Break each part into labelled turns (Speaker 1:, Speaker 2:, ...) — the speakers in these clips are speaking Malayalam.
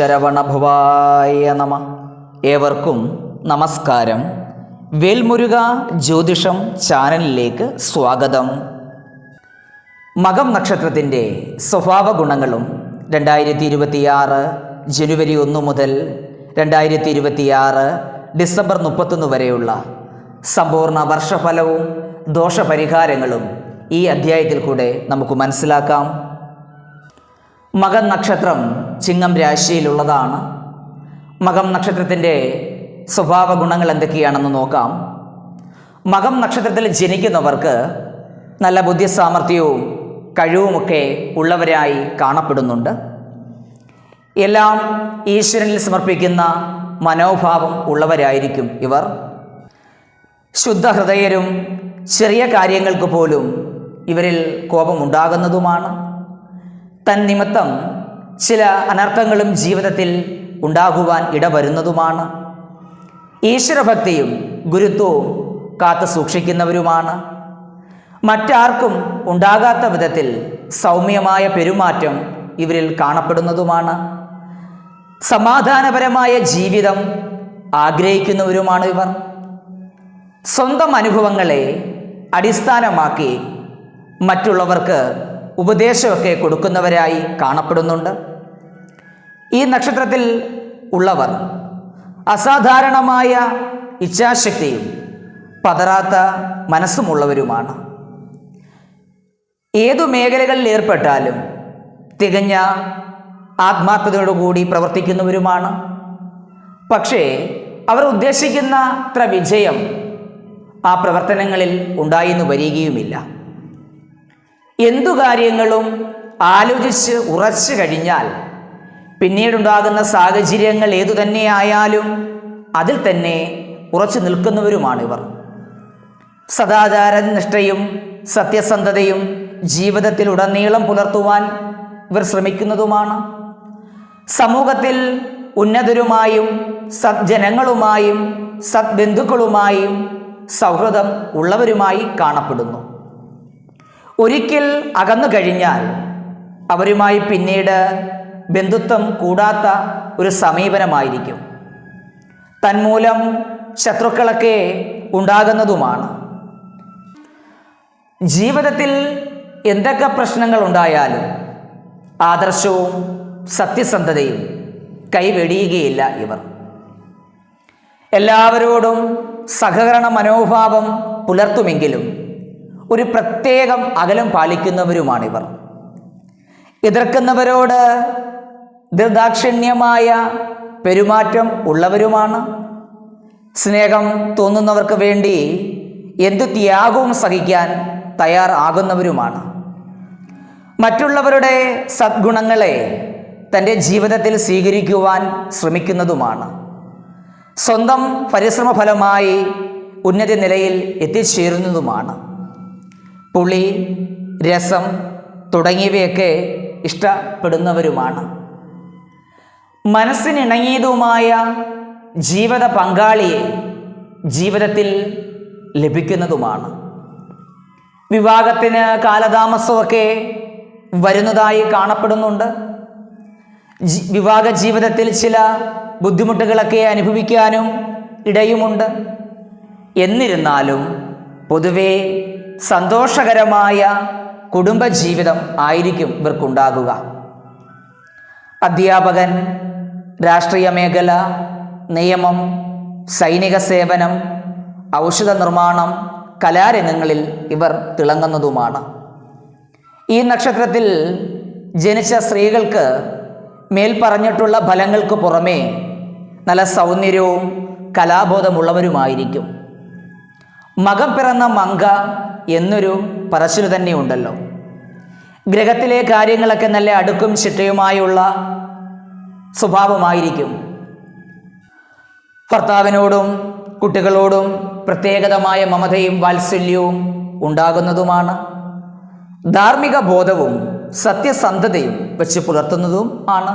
Speaker 1: ശരവണഭവായ നമ. ഏവർക്കും നമസ്കാരം. വേൽമുരുക ജ്യോതിഷം ചാനലിലേക്ക് സ്വാഗതം. മകം നക്ഷത്രത്തിന്റെ സ്വഭാവ ഗുണങ്ങളും രണ്ടായിരത്തി ഇരുപത്തിയാറ് ജനുവരി ഒന്ന് മുതൽ രണ്ടായിരത്തി ഇരുപത്തിയാറ് ഡിസംബർ മുപ്പത്തൊന്ന് വരെയുള്ള സമ്പൂർണ വർഷഫലവും ദോഷപരിഹാരങ്ങളും ഈ അധ്യായത്തിൽ കൂടെ നമുക്ക് മനസ്സിലാക്കാം. മകം നക്ഷത്രം ചിങ്ങം രാശിയിലുള്ളതാണ്. മകം നക്ഷത്രത്തിന്റെ സ്വഭാവ ഗുണങ്ങൾ എന്തൊക്കെയാണെന്ന് നോക്കാം. മകം നക്ഷത്രത്തിൽ ജനിക്കുന്നവർക്ക് നല്ല ബുദ്ധിസാമർഥ്യവും കഴിവുമൊക്കെ ഉള്ളവരായി കാണപ്പെടുന്നുണ്ട്. എല്ലാം ഈശ്വരനിൽ സമർപ്പിക്കുന്ന മനോഭാവം ഉള്ളവരായിരിക്കും ഇവർ. ശുദ്ധഹൃദയരും ചെറിയ കാര്യങ്ങൾക്ക് പോലും ഇവരിൽ കോപമുണ്ടാകുന്നതുമാണ്. തന്നിമിത്തം ചില അനർത്ഥങ്ങളും ജീവിതത്തിൽ ഉണ്ടാകുവാൻ ഇടവരുന്നതുമാണ്. ഈശ്വരഭക്തിയും ഗുരുത്വവും കാത്തു സൂക്ഷിക്കുന്നവരുമാണ്. മറ്റാർക്കും ഉണ്ടാകാത്ത വിധത്തിൽ സൗമ്യമായ പെരുമാറ്റം ഇവരിൽ കാണപ്പെടുന്നതുമാണ്. സമാധാനപരമായ ജീവിതം ആഗ്രഹിക്കുന്നവരുമാണ് ഇവർ. സ്വന്തം അനുഭവങ്ങളെ അടിസ്ഥാനമാക്കി മറ്റുള്ളവർക്ക് ഉപദേശമൊക്കെ കൊടുക്കുന്നവരായി കാണപ്പെടുന്നുണ്ട്. ഈ നക്ഷത്രത്തിൽ ഉള്ളവർ അസാധാരണമായ ഇച്ഛാശക്തിയും പതറാത്ത മനസ്സുമുള്ളവരുമാണ്. ഏതു മേഖലകളിൽ ഏർപ്പെട്ടാലും തികഞ്ഞ ആത്മാർത്ഥതയോടുകൂടി പ്രവർത്തിക്കുന്നവരുമാണ്. പക്ഷേ അവർ ഉദ്ദേശിക്കുന്ന അത്ര വിജയം ആ പ്രവർത്തനങ്ങളിൽ ഉണ്ടായിന്ന് വരികയുമില്ല. എന്തു കാര്യങ്ങളും ആലോചിച്ച് ഉറച്ചു കഴിഞ്ഞാൽ പിന്നീടുണ്ടാകുന്ന സാഹചര്യങ്ങൾ ഏതു തന്നെയായാലും അതിൽ തന്നെ ഉറച്ചു നിൽക്കുന്നവരുമാണിവർ സദാചാര നിഷ്ഠയും സത്യസന്ധതയും ജീവിതത്തിൽ ഉടനീളം പുലർത്തുവാൻ ഇവർ ശ്രമിക്കുന്നതുമാണ്. സമൂഹത്തിൽ ഉന്നതരുമായും സജ്ജനങ്ങളുമായും സദ്ബന്ധുക്കളുമായും സൗഹൃദം ഉള്ളവരുമായി കാണപ്പെടുന്നു. ഒരിക്കൽ അകന്നു കഴിഞ്ഞാൽ അവരുമായി പിന്നീട് ബന്ധുത്വം കൂടാത്ത ഒരു സമീപനമായിരിക്കും. തന്മൂലം ശത്രുക്കളൊക്കെ ഉണ്ടാകുന്നതുമാണ്. ജീവിതത്തിൽ എന്തൊക്കെ പ്രശ്നങ്ങൾ ഉണ്ടായാലും ആദർശവും സത്യസന്ധതയും കൈവെടിയുകയില്ല ഇവർ. എല്ലാവരോടും സഹകരണ മനോഭാവം പുലർത്തുമെങ്കിലും ഒരു പ്രത്യേകം അകലം പാലിക്കുന്നവരുമാണിവർ. എതിർക്കുന്നവരോട് ദൃദാക്ഷിണ്യമായ പെരുമാറ്റം ഉള്ളവരുമാണ്. സ്നേഹം തോന്നുന്നവർക്ക് വേണ്ടി എന്തു ത്യാഗവും സഹിക്കാൻ തയ്യാറാകുന്നവരുമാണ് മറ്റുള്ളവരുടെ സദ്ഗുണങ്ങളെ തന്റെ ജീവിതത്തിൽ സ്വീകരിക്കുവാൻ ശ്രമിക്കുന്നതുമാണ്. സ്വന്തം പരിശ്രമഫലമായി ഉന്നത നിലയിൽ എത്തിച്ചേരുന്നതുമാണ്. പുളി രസം തുടങ്ങിയവയൊക്കെ ഇഷ്ടപ്പെടുന്നവരുമാണ്. മനസ്സിനിണങ്ങിയതുമായ ജീവിത പങ്കാളിയെ ജീവിതത്തിൽ ലഭിക്കുന്നതുമാണ്. വിവാഹത്തിന് കാലതാമസമൊക്കെ വരുന്നതായി കാണപ്പെടുന്നുണ്ട്. വിവാഹ ജീവിതത്തിൽ ചില ബുദ്ധിമുട്ടുകളൊക്കെ അനുഭവിക്കാനും ഇടയുമുണ്ട്. എന്നിരുന്നാലും പൊതുവെ സന്തോഷകരമായ കുടുംബജീവിതം ആയിരിക്കും ഇവർക്കുണ്ടാകുക. അധ്യാപകൻ രാഷ്ട്രീയ മേഖല നിയമം സൈനിക സേവനം ഔഷധ നിർമ്മാണം കലാരംഗങ്ങളിൽ ഇവർ തിളങ്ങുന്നതുമാണ്. ഈ നക്ഷത്രത്തിൽ ജനിച്ച സ്ത്രീകൾക്ക് മേൽപ്പറഞ്ഞിട്ടുള്ള ഫലങ്ങൾക്ക് പുറമേ നല്ല സൗന്ദര്യവും കലാബോധമുള്ളവരുമായിരിക്കും. മകം പിറന്ന മങ്ക എന്നൊരു പറച്ചിൽ തന്നെയുണ്ടല്ലോ ഗ്രഹത്തിലെ കാര്യങ്ങളൊക്കെ നല്ല അടുക്കും ചിട്ടയുമായുള്ള സ്വഭാവമായിരിക്കും. ഭർത്താവിനോടും കുട്ടികളോടും പ്രത്യേകതമായ മമതയും വാത്സല്യവും ഉണ്ടാകുന്നതുമാണ്. ധാർമ്മിക ബോധവും സത്യസന്ധതയും വെച്ച് പുലർത്തുന്നതും ആണ്.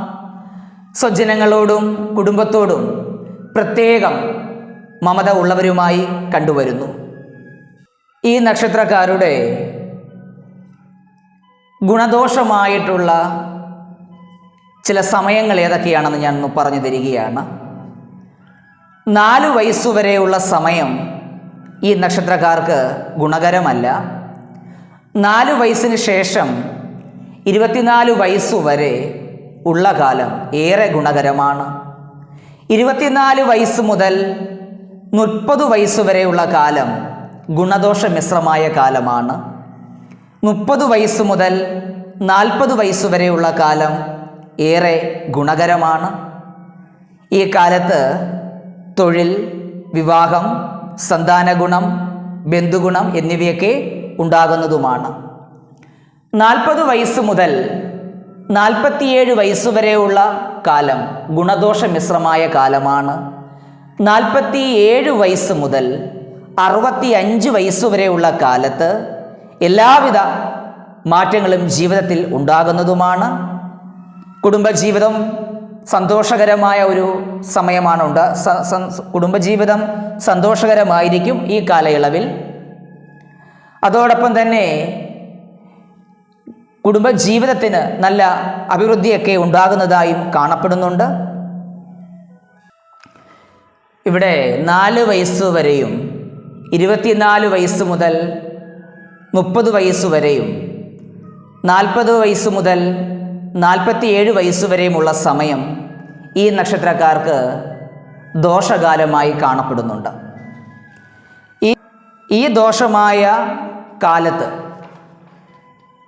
Speaker 1: സ്വജനങ്ങളോടും കുടുംബത്തോടും പ്രത്യേകം മമത ഉള്ളവരുമായി കണ്ടുവരുന്നു. ഈ നക്ഷത്രക്കാരുടെ ഗുണദോഷമായിട്ടുള്ള ചില സമയങ്ങൾ ഏതൊക്കെയാണെന്ന് ഞാൻ ഒന്ന് പറഞ്ഞു തരികയാണ്. നാല് വയസ്സുവരെയുള്ള സമയം ഈ നക്ഷത്രക്കാർക്ക് ഗുണകരമല്ല. നാല് വയസ്സിന് ശേഷം ഇരുപത്തിനാല് വയസ്സുവരെ ഉള്ള കാലം ഏറെ ഗുണകരമാണ്. ഇരുപത്തിനാല് വയസ്സ് മുതൽ മുപ്പത് വയസ്സുവരെയുള്ള കാലം ഗുണദോഷ മിശ്രമായ കാലമാണ്. മുപ്പത് വയസ്സ് മുതൽ നാൽപ്പത് വയസ്സുവരെയുള്ള കാലം ഏറെ ഗുണകരമാണ്. ഈ കാലത്ത് തൊഴിൽ വിവാഹം സന്താനഗുണം ബന്ധുഗുണം എന്നിവയൊക്കെ ഉണ്ടാകുന്നതുമാണ്. നാൽപ്പത് വയസ്സ് മുതൽ നാൽപ്പത്തിയേഴ് വയസ്സുവരെയുള്ള കാലം ഗുണദോഷ മിശ്രമായ കാലമാണ്. നാൽപ്പത്തിയേഴ് വയസ്സ് മുതൽ അറുപത്തി അഞ്ച് വയസ്സുവരെയുള്ള കാലത്ത് എല്ലാവിധ മാറ്റങ്ങളും ജീവിതത്തിൽ ഉണ്ടാകുന്നതുമാണ്. കുടുംബജീവിതം സന്തോഷകരമായ ഒരു സമയമാണ് ഉണ്ട് കുടുംബജീവിതം സന്തോഷകരമായിരിക്കും ഈ കാലയളവിൽ. അതോടൊപ്പം തന്നെ കുടുംബജീവിതത്തിന് നല്ല അഭിവൃദ്ധിയൊക്കെ ഉണ്ടാകുന്നതായും കാണപ്പെടുന്നുണ്ട്. ഇവിടെ നാല് വയസ്സ് വരെയും ഇരുപത്തിനാല് വയസ്സ് മുതൽ മുപ്പത് വയസ്സ് വരെയും നാൽപ്പത് വയസ്സ് മുതൽ നാൽപ്പത്തിയേഴ് വരെയുമുള്ള സമയം ഈ നക്ഷത്രക്കാർക്ക് ദോഷകാലമായി കാണപ്പെടുന്നുണ്ട്. ഈ ഈ ദോഷമായ കാലത്ത്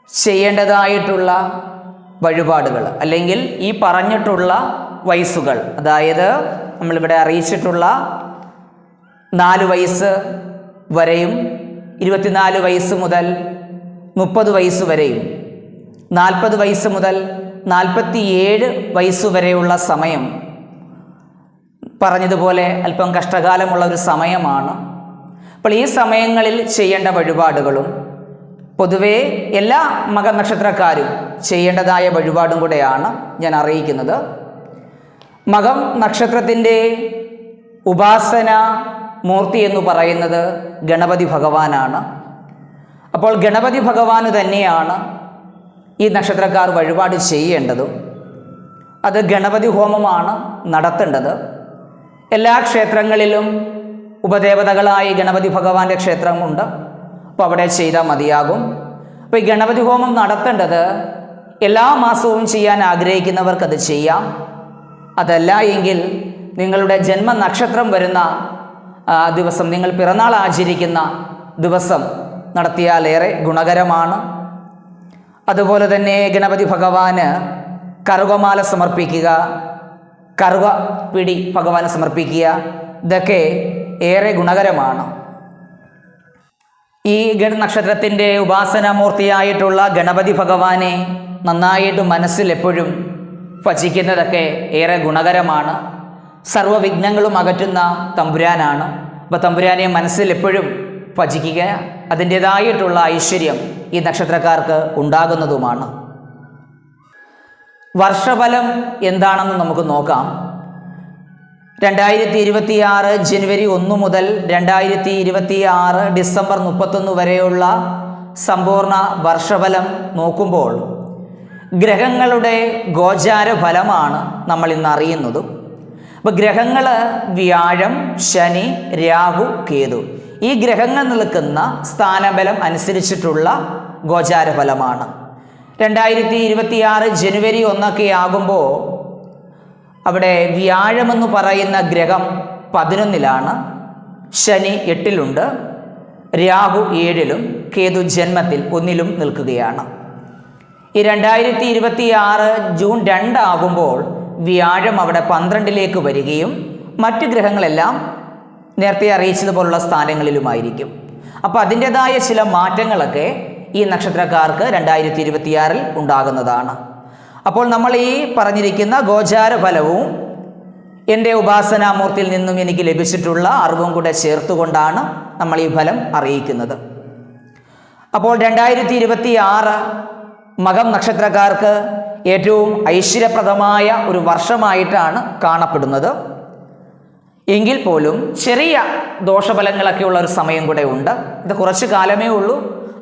Speaker 1: ചെയ്യേണ്ടതായിട്ടുള്ള വഴിപാടുകൾ അല്ലെങ്കിൽ ഈ പറഞ്ഞിട്ടുള്ള വയസ്സുകൾ അതായത് നമ്മളിവിടെ അറിയിച്ചിട്ടുള്ള നാല് വയസ്സ് വരെയും ഇരുപത്തിനാല് വയസ്സ് മുതൽ മുപ്പത് വയസ്സ് വരെയും. നാൽപ്പത് വയസ്സ് മുതൽ നാൽപ്പത്തിയേഴ് വയസ്സ് വരെയുള്ള സമയം പറഞ്ഞതുപോലെ അല്പം കഷ്ടകാലമുള്ള ഒരു സമയമാണ്. അപ്പോൾ ഈ സമയങ്ങളിൽ ചെയ്യേണ്ട വഴിപാടുകളും പൊതുവേ എല്ലാ മകനക്ഷത്രക്കാരും ചെയ്യേണ്ടതായ വഴിപാടും കൂടെയാണ് ഞാൻ അറിയിക്കുന്നത്. മകം നക്ഷത്രത്തിന്റെ ഉപാസന മൂർത്തി എന്ന് പറയുന്നത് ഗണപതി ഭഗവാനാണ്. അപ്പോൾ ഗണപതി ഭഗവാന് തന്നെയാണ് ഈ നക്ഷത്രക്കാർ വഴിപാട് ചെയ്യേണ്ടത്. അത് ഗണപതി ഹോമമാണ് നടത്തേണ്ടത്. എല്ലാ ക്ഷേത്രങ്ങളിലും ഉപദേവതകളായി ഗണപതി ഭഗവാന്റെ ക്ഷേത്രമുണ്ട്. അപ്പോൾ അവിടെ ചെയ്താൽ മതിയാകും. അപ്പോൾ ഈ ഗണപതി ഹോമം നടത്തേണ്ടത് എല്ലാ മാസവും ചെയ്യാൻ ആഗ്രഹിക്കുന്നവർക്കത് ചെയ്യാം. അതല്ല എങ്കിൽ നിങ്ങളുടെ ജന്മനക്ഷത്രം വരുന്ന ആ, ദിവസം നിങ്ങൾ പിറന്നാൾ ആചരിക്കുന്ന ദിവസം നടത്തിയാൽ ഏറെ ഗുണകരമാണ്. അതുപോലെ തന്നെ ഗണപതി ഭഗവാന് കറുകമാല സമർപ്പിക്കുക കറുക പിടി ഭഗവാന് സമർപ്പിക്കുക ഇതൊക്കെ ഏറെ ഗുണകരമാണ്. ഈ ഗണ നക്ഷത്രത്തിന്റെ ഉപാസനാമൂർത്തിയായിട്ടുള്ള ഗണപതി ഭഗവാനെ നന്നായിട്ട് മനസ്സിൽ എപ്പോഴും ഭജിക്കുന്നതൊക്കെ ഏറെ ഗുണകരമാണ്. സർവവിഘ്നങ്ങളും അകറ്റുന്ന തമ്പുരാനാണ്. അപ്പോൾ തമ്പുരാനെ മനസ്സിൽ എപ്പോഴും ഭജിക്കുക അതിന്റേതായിട്ടുള്ള ഐശ്വര്യം ഈ നക്ഷത്രക്കാർക്ക് ഉണ്ടാകുന്നതുമാണ്. വർഷഫലം എന്താണെന്ന് നമുക്ക് നോക്കാം. രണ്ടായിരത്തി ഇരുപത്തി ആറ് ജനുവരി ഒന്ന് മുതൽ രണ്ടായിരത്തി ഇരുപത്തി ആറ് ഡിസംബർ മുപ്പത്തൊന്ന് വരെയുള്ള സമ്പൂർണ വർഷഫലം നോക്കുമ്പോൾ ഗ്രഹങ്ങളുടെ ഗോചാര ഫലമാണ് നമ്മൾ ഇന്ന് അറിയുന്നത്. അപ്പോൾ ഗ്രഹങ്ങൾ വ്യാഴം ശനി രാഹു കേതു. ഈ ഗ്രഹങ്ങൾ നിൽക്കുന്ന സ്ഥാനബലം അനുസരിച്ചിട്ടുള്ള ഗോചാര ഫലമാണ് രണ്ടായിരത്തി ഇരുപത്തി ആറ് ജനുവരി ഒന്നൊക്കെ ആകുമ്പോൾ അവിടെ വ്യാഴമെന്ന് പറയുന്ന ഗ്രഹം പതിനൊന്നിലാണ്. ശനി എട്ടിലുണ്ട് രാഹു ഏഴിലും കേതു ജന്മത്തിൽ ഒന്നിലും നിൽക്കുകയാണ്. ഈ രണ്ടായിരത്തി ഇരുപത്തി ആറ് ജൂൺ രണ്ടാകുമ്പോൾ വ്യാഴം അവിടെ പന്ത്രണ്ടിലേക്ക് വരികയും മറ്റ് ഗ്രഹങ്ങളെല്ലാം നേരത്തെ അറിയിച്ചതുപോലുള്ള സ്ഥാനങ്ങളിലുമായിരിക്കും. അപ്പോൾ അതിന്റെതായ ചില മാറ്റങ്ങളൊക്കെ ഈ നക്ഷത്രക്കാർക്ക് രണ്ടായിരത്തി ഇരുപത്തിയാറിൽ ഉണ്ടാകുന്നതാണ്. അപ്പോൾ നമ്മൾ ഈ പറഞ്ഞിരിക്കുന്ന ഗോചാര ഫലവും എന്റെ ഉപാസനാമൂർത്തിയിൽ നിന്നും എനിക്ക് ലഭിച്ചിട്ടുള്ള അറിവും കൂടെ ചേർത്തുകൊണ്ടാണ് നമ്മൾ ഈ ഫലം അറിയിക്കുന്നത്. അപ്പോൾ രണ്ടായിരത്തി ഇരുപത്തി ആറ് മകം നക്ഷത്രക്കാർക്ക് ഏറ്റവും ഐശ്വര്യപ്രദമായ ഒരു വർഷമായിട്ടാണ് കാണപ്പെടുന്നത്. എങ്കിൽ പോലും ചെറിയ ദോഷഫലങ്ങളൊക്കെ ഉള്ള ഒരു സമയം കൂടെ ഉണ്ട്. ഇത് കുറച്ച് കാലമേ ഉള്ളൂ.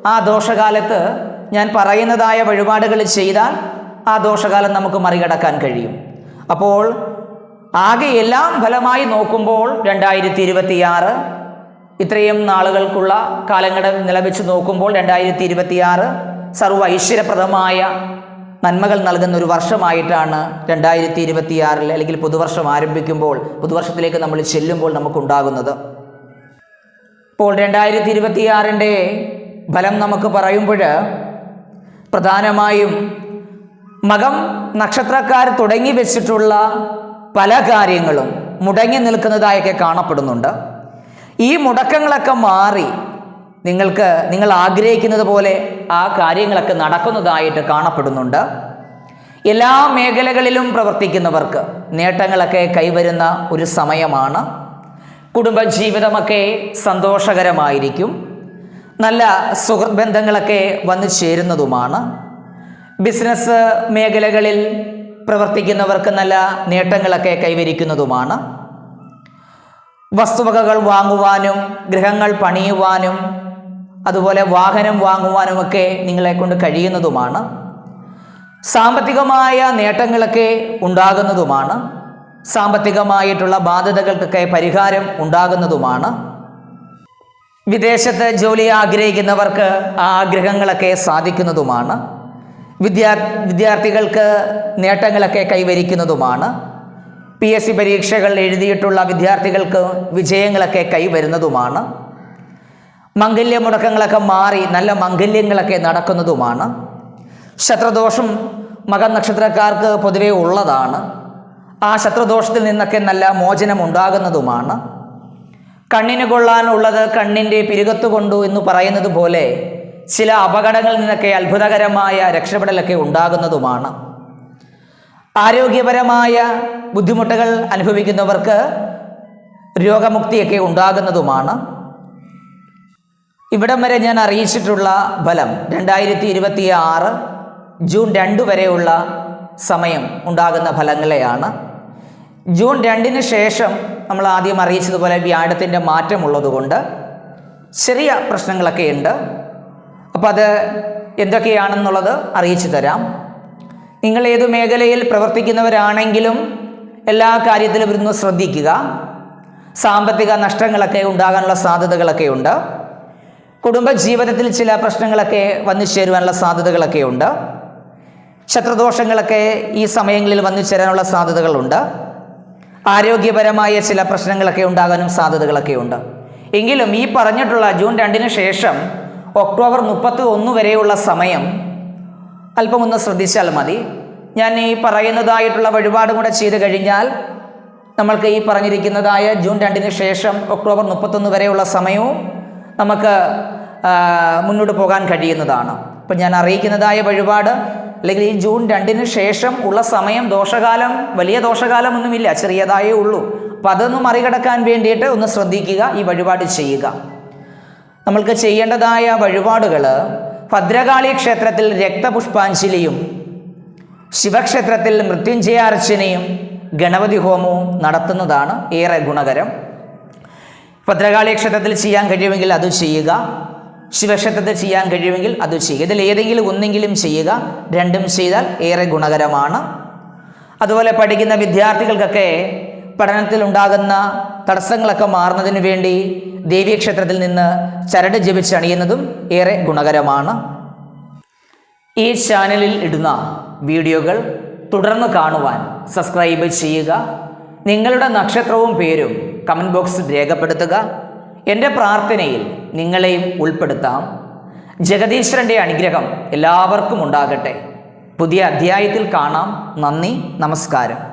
Speaker 1: ആ ദോഷകാലത്ത് ഞാൻ പറയുന്നതായ വഴിപാടുകൾ ചെയ്താൽ ആ ദോഷകാലം നമുക്ക് മറികടക്കാൻ കഴിയും. അപ്പോൾ ആകെ എല്ലാം ഫലമായി നോക്കുമ്പോൾ രണ്ടായിരത്തി ഇരുപത്തിയാറ് ഇത്രയും നാളുകൾക്കുള്ള കാലങ്ങളിൽ നിലവെച്ച് നോക്കുമ്പോൾ രണ്ടായിരത്തി ഇരുപത്തിയാറ് സർവ ഐശ്വര്യപ്രദമായ നന്മകൾ നൽകുന്ന ഒരു വർഷമായിട്ടാണ് രണ്ടായിരത്തി ഇരുപത്തിയാറിൽ അല്ലെങ്കിൽ പുതുവർഷം ആരംഭിക്കുമ്പോൾ പുതുവർഷത്തിലേക്ക് നമ്മൾ ചെല്ലുമ്പോൾ നമുക്കുണ്ടാകുന്നത്. ഇപ്പോൾ രണ്ടായിരത്തി ഇരുപത്തിയാറിന്റെ ഫലം നമുക്ക് പറയുമ്പോൾ പ്രധാനമായും മകം നക്ഷത്രക്കാർ തുടങ്ങി വെച്ചിട്ടുള്ള പല കാര്യങ്ങളും മുടങ്ങി നിൽക്കുന്നതായൊക്കെ കാണപ്പെടുന്നുണ്ട്. ഈ മുടക്കങ്ങളൊക്കെ മാറി നിങ്ങൾക്ക് നിങ്ങൾ ആഗ്രഹിക്കുന്നത് പോലെ ആ കാര്യങ്ങളൊക്കെ നടക്കുന്നതായിട്ട് കാണപ്പെടുന്നുണ്ട്. എല്ലാ മേഖലകളിലും പ്രവർത്തിക്കുന്നവർക്ക് നേട്ടങ്ങളൊക്കെ കൈവരുന്ന ഒരു സമയമാണ്. കുടുംബജീവിതമൊക്കെ സന്തോഷകരമായിരിക്കും. നല്ല സുഹൃത്ത് ബന്ധങ്ങളൊക്കെ വന്നു ചേരുന്നതുമാണ്. ബിസിനസ് മേഖലകളിൽ പ്രവർത്തിക്കുന്നവർക്ക് നല്ല നേട്ടങ്ങളൊക്കെ കൈവരിക്കുന്നതുമാണ്. വസ്തുവകകൾ വാങ്ങുവാനും ഗൃഹങ്ങൾ പണിയുവാനും അതുപോലെ വാഹനം വാങ്ങുവാനുമൊക്കെ നിങ്ങളെ കൊണ്ട് കഴിയുന്നതുമാണ്. സാമ്പത്തികമായ നേട്ടങ്ങളൊക്കെ ഉണ്ടാകുന്നതുമാണ്. സാമ്പത്തികമായിട്ടുള്ള ബാധ്യതകൾക്കൊക്കെ പരിഹാരം ഉണ്ടാകുന്നതുമാണ്. വിദേശത്ത് ജോലി ആഗ്രഹിക്കുന്നവർക്ക് ആ ആഗ്രഹങ്ങളൊക്കെ സാധിക്കുന്നതുമാണ്. വിദ്യാ വിദ്യാർത്ഥികൾക്ക് നേട്ടങ്ങളൊക്കെ കൈവരിക്കുന്നതുമാണ്. പി എസ് സി പരീക്ഷകൾ എഴുതിയിട്ടുള്ള വിദ്യാർത്ഥികൾക്ക് വിജയങ്ങളൊക്കെ കൈവരുന്നതുമാണ്. മംഗല്യ മുടക്കങ്ങളൊക്കെ മാറി നല്ല മംഗല്യങ്ങളൊക്കെ നടക്കുന്നതുമാണ്. ശത്രുദോഷം മകൻ നക്ഷത്രക്കാർക്ക് പൊതുവേ ഉള്ളതാണ്. ആ ശത്രുദോഷത്തിൽ നിന്നൊക്കെ നല്ല മോചനം ഉണ്ടാകുന്നതുമാണ്. കണ്ണിന് കൊള്ളാനുള്ളത് കണ്ണിന്റെ പിരുകത്ത് കൊണ്ടു എന്ന് പറയുന്നത് പോലെ ചില അപകടങ്ങളിൽ നിന്നൊക്കെ അത്ഭുതകരമായ രക്ഷപ്പെടലൊക്കെ ഉണ്ടാകുന്നതുമാണ്. ആരോഗ്യപരമായ ബുദ്ധിമുട്ടുകൾ അനുഭവിക്കുന്നവർക്ക് രോഗമുക്തിയൊക്കെ ഉണ്ടാകുന്നതുമാണ്. ഇവിടം വരെ ഞാൻ അറിയിച്ചിട്ടുള്ള ഫലം രണ്ടായിരത്തി ഇരുപത്തി ആറ് ജൂൺ രണ്ട് വരെയുള്ള സമയം ഉണ്ടാകുന്ന ഫലങ്ങളെയാണ്. ജൂൺ രണ്ടിന് ശേഷം നമ്മൾ ആദ്യം അറിയിച്ചതുപോലെ വ്യാഴത്തിന്റെ മാറ്റമുള്ളതുകൊണ്ട് ചെറിയ പ്രശ്നങ്ങളൊക്കെ ഉണ്ട്. അപ്പോൾ അത് എന്തൊക്കെയാണെന്നുള്ളത് അറിയിച്ചു തരാം. നിങ്ങൾ ഏത് മേഖലയിൽ പ്രവർത്തിക്കുന്നവരാണെങ്കിലും എല്ലാ കാര്യത്തിലും ഇരുന്ന് ശ്രദ്ധിക്കുക. സാമ്പത്തിക നഷ്ടങ്ങളൊക്കെ ഉണ്ടാകാനുള്ള സാധ്യതകളൊക്കെ ഉണ്ട്. കുടുംബജീവിതത്തിൽ ചില പ്രശ്നങ്ങളൊക്കെ വന്നു ചേരുവാനുള്ള സാധ്യതകളൊക്കെ ഉണ്ട് ശത്രുദോഷങ്ങളൊക്കെ ഈ സമയങ്ങളിൽ വന്നു ചേരാനുള്ള സാധ്യതകളുണ്ട്. ആരോഗ്യപരമായ ചില പ്രശ്നങ്ങളൊക്കെ ഉണ്ടാകാനും സാധ്യതകളൊക്കെ ഉണ്ട് എങ്കിലും ഈ പറഞ്ഞിട്ടുള്ള ജൂൺ രണ്ടിന് ശേഷം ഒക്ടോബർ മുപ്പത്തി ഒന്ന് വരെയുള്ള സമയം അല്പം ഒന്ന് ശ്രദ്ധിച്ചാൽ മതി. ഞാൻ ഈ പറയുന്നതായിട്ടുള്ള വഴിപാടും കൂടെ ചെയ്ത് കഴിഞ്ഞാൽ നമ്മൾക്ക് ഈ പറഞ്ഞിരിക്കുന്നതായ ജൂൺ രണ്ടിന് ശേഷം ഒക്ടോബർ മുപ്പത്തൊന്ന് വരെയുള്ള സമയവും നമുക്ക് മുന്നോട്ട് പോകാൻ കഴിയുന്നതാണ്. ഇപ്പം ഞാൻ അറിയിക്കുന്നതായ വഴിപാട് അല്ലെങ്കിൽ ഈ ജൂൺ രണ്ടിന് ശേഷം ഉള്ള സമയം ദോഷകാലം വലിയ ദോഷകാലമൊന്നുമില്ല ചെറിയതായേ ഉള്ളൂ. അപ്പം അതൊന്ന് മറികടക്കാൻ വേണ്ടിയിട്ട് ഒന്ന് ശ്രദ്ധിക്കുക ഈ വഴിപാട് ചെയ്യുക. നമ്മൾക്ക് ചെയ്യേണ്ടതായ വഴിപാടുകൾ ഭദ്രകാളി ക്ഷേത്രത്തിൽ രക്തപുഷ്പാഞ്ജലിയും ശിവക്ഷേത്രത്തിൽ മൃത്യുഞ്ജയാർച്ചനയും ഗണപതി ഹോമവും നടത്തുന്നതാണ് ഏറെ ഗുണകരം. ഭദ്രകാളി ക്ഷേത്രത്തിൽ ചെയ്യാൻ കഴിയുമെങ്കിൽ അത് ചെയ്യുക. ശിവക്ഷേത്രത്തിൽ ചെയ്യാൻ കഴിയുമെങ്കിൽ അത് ചെയ്യുക. ഇതിൽ ഏതെങ്കിലും ഒന്നെങ്കിലും ചെയ്യുക. രണ്ടും ചെയ്താൽ ഏറെ ഗുണകരമാണ്. അതുപോലെ പഠിക്കുന്ന വിദ്യാർത്ഥികൾക്കൊക്കെ പഠനത്തിൽ ഉണ്ടാകുന്ന തടസ്സങ്ങളൊക്കെ മാറുന്നതിന് വേണ്ടി ദേവീക്ഷേത്രത്തിൽ നിന്ന് ചരട് ജപിച്ചണിയുന്നതും ഏറെ ഗുണകരമാണ്. ഈ ചാനലിൽ ഇടുന്ന വീഡിയോകൾ തുടർന്ന് കാണുവാൻ സബ്സ്ക്രൈബ് ചെയ്യുക. നിങ്ങളുടെ നക്ഷത്രവും പേരും കമന്റ് ബോക്സിൽ രേഖപ്പെടുത്തുക. എന്റെ പ്രാർത്ഥനയിൽ നിങ്ങളെയും ഉൾപ്പെടുത്താം. ജഗദീശ്വരന്റെ അനുഗ്രഹം എല്ലാവർക്കും ഉണ്ടാകട്ടെ. പുതിയ അധ്യായത്തിൽ കാണാം. നന്ദി നമസ്കാരം.